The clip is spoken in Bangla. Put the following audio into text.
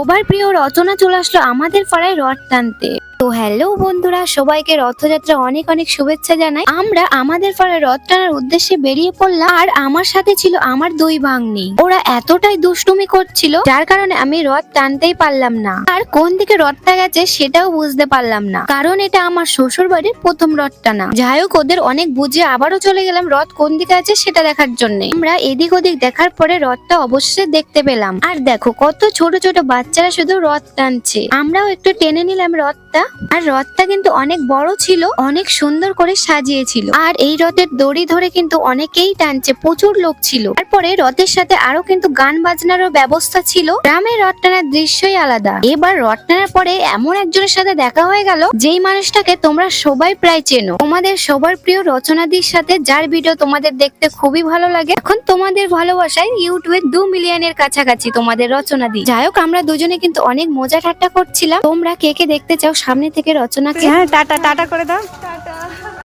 সবার প্রিয় রচনা চলে আসলো আমাদের পাড়ায় রথ টানতে। তো হ্যালো বন্ধুরা, সবাইকে রথযাত্রা অনেক অনেক শুভেচ্ছা জানাই। আমরা আমাদের পাড়ায় রথ টানার উদ্দেশ্যে বেরিয়ে পড়লাম আর আমার সাথে ছিল আমার দুই ভাগ্নি। ওরা এতটাই দুষ্টুমি করছিল, যার কারণে আমি রথ টানতেই পারলাম না। আর কোন দিকে রথটা গেছে সেটাও বুঝতে পারলাম না, কারণ এটা আমার শ্বশুর বাড়ির প্রথম রথ টানা। যাই হোক, ওদের অনেক বুঝে আবারও চলে গেলাম রথ কোন দিকে আছে সেটা দেখার জন্য। আমরা এদিক ওদিক দেখার পরে রথটা অবশ্যই দেখতে পেলাম। আর দেখো, কত ছোট ছোট বাচ্চারা শুধু রথ টানছে। আমরাও একটু টেনে নিলাম রথটা? আর রথটা কিন্তু অনেক বড় ছিল, অনেক সুন্দর করে সাজিয়েছিল। আর এই রথের দড়ি ধরে কিন্তু অনেকেই টানছে, প্রচুর লোক ছিল। তারপরে রথের সাথে আরও কিন্তু গান বাজনারও ব্যবস্থা ছিল। গ্রামের রথ টানার দৃশ্যই আলাদা। এবার রথ টানার পরে এমন একজনের সাথে দেখা হয়ে গেল, যেই মানুষটাকে তোমরা সবাই প্রায় চেনো। তোমাদের সবার প্রিয় রচনাদির সাথে, যার ভিডিও তোমাদের দেখতে খুবই ভালো লাগে। এখন তোমাদের ভালোবাসায় ইউটিউবে দু মিলিয়নের কাছাকাছি তোমাদের রচনাদি। যাই হোক, আমরা দুজনে কিন্তু অনেক মজা ঠাট্টা করছিলাম। তোমরা কে কে দেখতে চাও সামনে থেকে রচনাকে হ্যাঁ টাটা টাটা করে দাও।